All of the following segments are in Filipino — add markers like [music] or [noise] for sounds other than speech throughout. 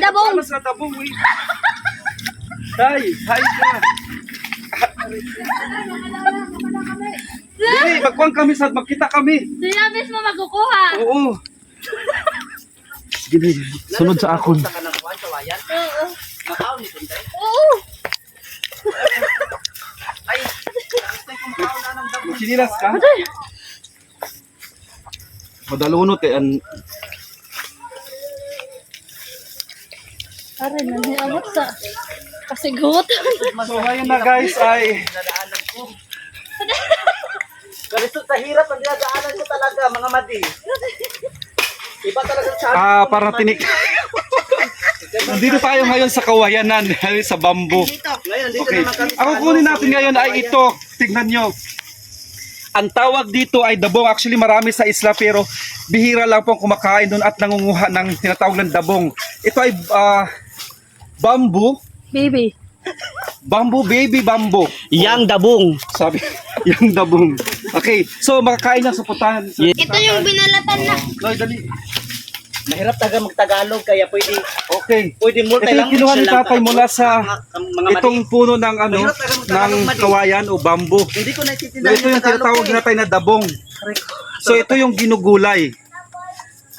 dabong. Sa dabong, eh? Tay, hi ka. Dili, magkuhan kami sa magkita kami. Sinabis mo magkukuha. Oo. Sige sunod sa akon. Oo. Oo. Sinilas ka? Madalunot eh. An... Aray, nangyayabot sa kasigutan. So ngayon na guys ay Ganito sa hirap ang dinadaanan ko talaga, mga madi. Iba talaga sa ah para tinik. Nandito tayo ngayon sa kawayanan, [laughs] sa bamboo. Ngayon, dito Okay. Ako ano, kunin natin ngayon ay ito. Tignan nyo. Ang tawag dito ay dabong. Actually marami sa isla pero bihira lang pong kumakain doon at nangunguha ng tinatawag ng dabong. Ito ay ah, bamboo. Baby. Bamboo baby bamboo. Yang dabong. Sabi, [laughs] yung dabong. Okay, so makakain na sa putahan. Sa, Ito yung binalatan na. Loy, dali. Mahirap talaga mag-Tagalog, kaya pwede, Okay. pwede Ito multi yung kinuha ni tatay mula sa mga itong puno ng ano, ng kawayan o bamboo. Hindi ko So, ito yung tinatawag eh. natin na dabong. So ito yung ginugulay.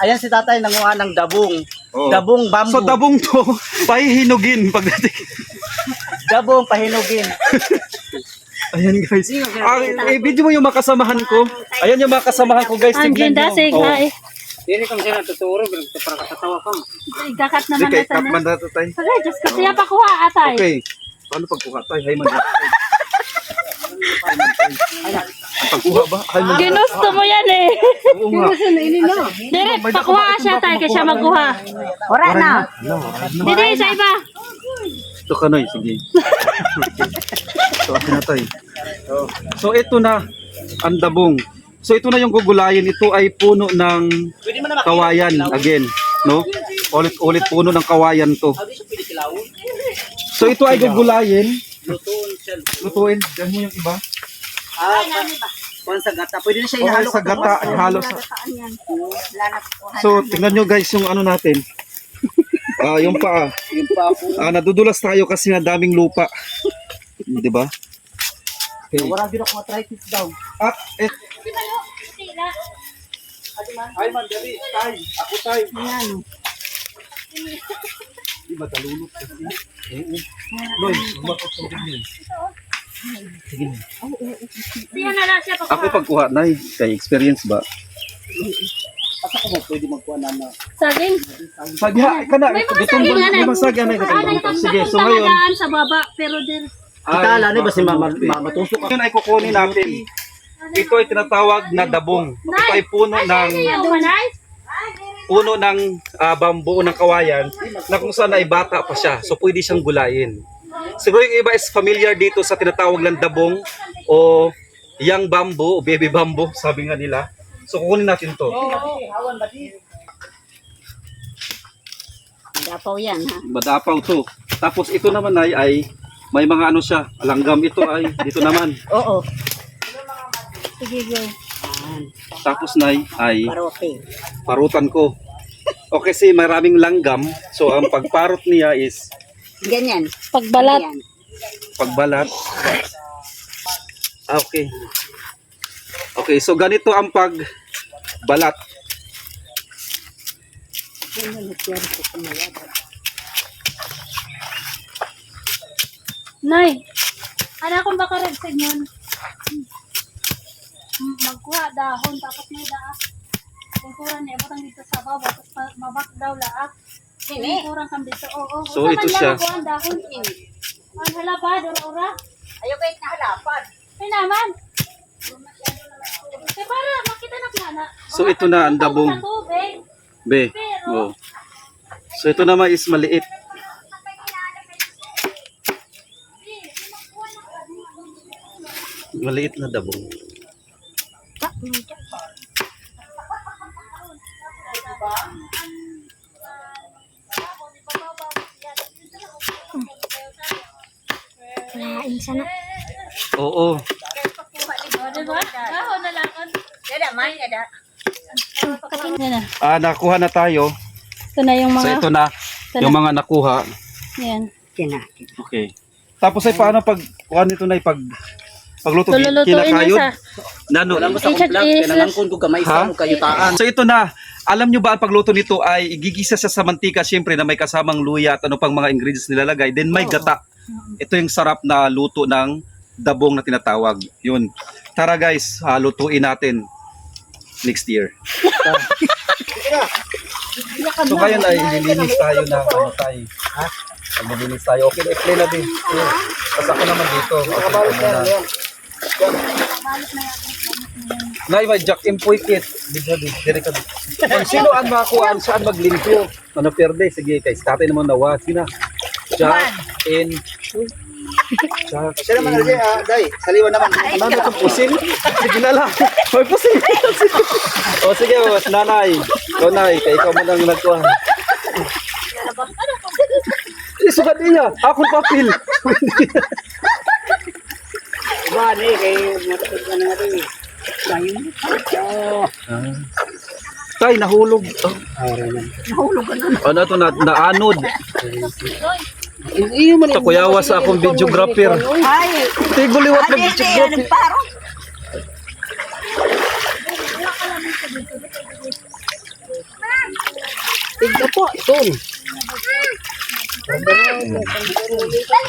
Ayan si tatay nanguha ng dabong. Oo. Dabong bamboo. So dabong to, [laughs] pahihinugin pagdating. dabong pahinugin. Ayan guys. Ah, eh, video mo yung makasamahan ko. Ayan yung makasamahan ko guys. Andiyan Tignan da, nyo. sig Oh. ha eh. Hindi ko siya natuturo, para katatawa ka. Gakat Sige, naman na Kapman na to tayo. Sige, Diyos ko. Siya pa kuha atay. Okay. Paano pagkuha tayo? Hay man. [laughs] Pagkuha ba? Man. Ginusto mo yan eh. Oo nga. Dire, pakuha siya tayo kaya siya magkuha. Wala na. Didi, sa iba. Ito ka Noy, sige. [laughs] so, akin na tayo. So, ito na ang dabong. So, ito na yung gugulayin. Ito ay puno ng kawayan again. No? Ulit-ulit puno ng kawayan to. So, ito ay gugulayin. Lutuin. Lutuin. Diyan mo yung iba. Ah, kuwan sa gata. Pwede na siya Oo, ihalo sa gata. Halo sa... So, tingnan nyo guys yung ano natin. [laughs] Ah, yung paa. Yung pa ako. Ah, nadudulas tayo kasi nga daming lupa. Di ba? Okay. Wala din ako arthritis daw. At, eh, ay man, dali, tay. Ako tay. Yan. Di ba, kasi. Oo. Loy, umakot sa ganyan. Siya na lang siya Ako pakuha. pagkuha na kay experience ba? Asa ko mo pwede magkuha na na. Saging. Sabi ha, kana, May mga saging, ba? ano? May na Ah, gitong nagtang Sige, so ngayon, sa baba, pero din. Kita lang ni ba si mama matusok ako. Ngayon ay kukunin natin. Ito ay tinatawag na dabong. Ito ay puno ng puno ng ah, bambuo ng kawayan na kung saan ay bata pa siya. So pwede siyang gulayin. Siguro yung iba is familiar dito sa tinatawag ng dabong o young bamboo o baby bamboo, sabi nga nila. So kukunin natin to. Dapaw yan, ha? Madapaw to. Tapos ito naman ay, ay may mga ano siya, langgam ito ay dito naman. Oo. Sige, go. Tapos nay ay Parote. parutan ko. O kasi maraming langgam, so ang pagparot niya is Ganyan. Pagbalat. Yan. pagbalat. Ah, okay. Okay, so ganito ang pagbalat. Nay, ano kung baka red sign yun? Hmm, Magkuha dahon, tapos may daak. Lingkuran niya, butang dito sa baba, tapos mabak daw laak. Lingkuran kam dito, oo. So, ito siya. Ang dahon, eh. Ang halapad, ora-ora. Ayaw kahit nahalapan. Ay naman. Kaya para makita na plana. So, ito na ang dabong. Be. Oh. So ito naman is maliit. Maliit na dabong. Kada. Yan na. Ah, nakuha na tayo. Ito na yung So mga... ito na. Yung mga nakuha. Yan. Okay. Tapos ay paano pag kuha nito na pag pagluto kinakayod? Nano? Wala mo sa kumplak, kailangan ko gamay sa mo kayutaan. So ito na. Alam nyo ba ang pagluto nito ay igigisa siya sa mantika syempre na may kasamang luya at ano pang mga ingredients nilalagay. Then may gata. Ito yung sarap na luto ng dabong na tinatawag. Yun. Tara guys, ah, lutuin natin next year. [laughs] so ngayon ay lilinis tayo ng ano tayo. Ha? Maglilinis tayo. Okay, explain na din. Tapos ako naman dito. Okay, ano na. Nay, may Jack Empoy kit. Dito, dito, ka. Kung sino ang makakuha, saan maglimpyo? Ano perde? Sige, kay tatay naman nawa. Sina? Jack in... Jack Siya naman in... na ah, day, saliwan naman. Ano itong pusil? Sige na lang. May pusil. [laughs] o sige, mas nanay. Ikaw nay, kay ikaw mo nang nagkuha. Isukat niya. Akong papel. Ba, ni, kay ka na nga rin. Ayun. Oh. Tay, nahulog. Oh. Nahulog ka na. Ano to na naanod? Iyo man. Ito kuyawa sa akong videographer. Ay. Tiguliwat Ay, ng ito yan. videographer. Nagparo. Tignan po. Ito.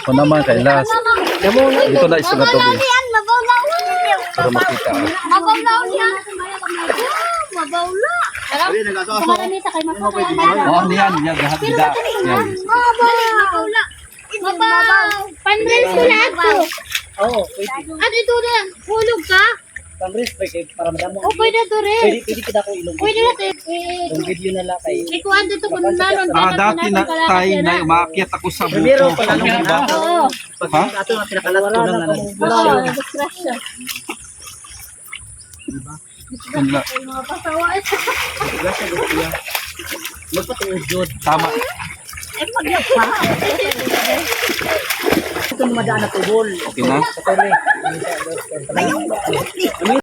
Ito naman kay Las. Dito na isa na to. Mabaw Para makita. ah. Mabaw yan. Mabaw na. Kung maramita kay mapakay. Oo, oh, niyan. Yan, lahat bida. Yan. Mabaw na. Mabaw. Ko lahat ko. Oo, pwede. At ito na, hulog ka? Pang-risk, pwede, para madamo. O pwede to rin. Pwede, pwede kita ko ilong. Pwede na to. Eh, Yung video na lang kay... Ikuhan dito kung nanon. Ah, dati na tayo na umakyat ako sa buko. Ba? Oo. Pag Ha? ato na pinakalas ko ng ano. Oo, disgrasya. Yun Ay, mga pasawa. Magpatuod yun. Tama. Eh, pagyapa. Ito madaan na tubol. Okay na? Sa kami.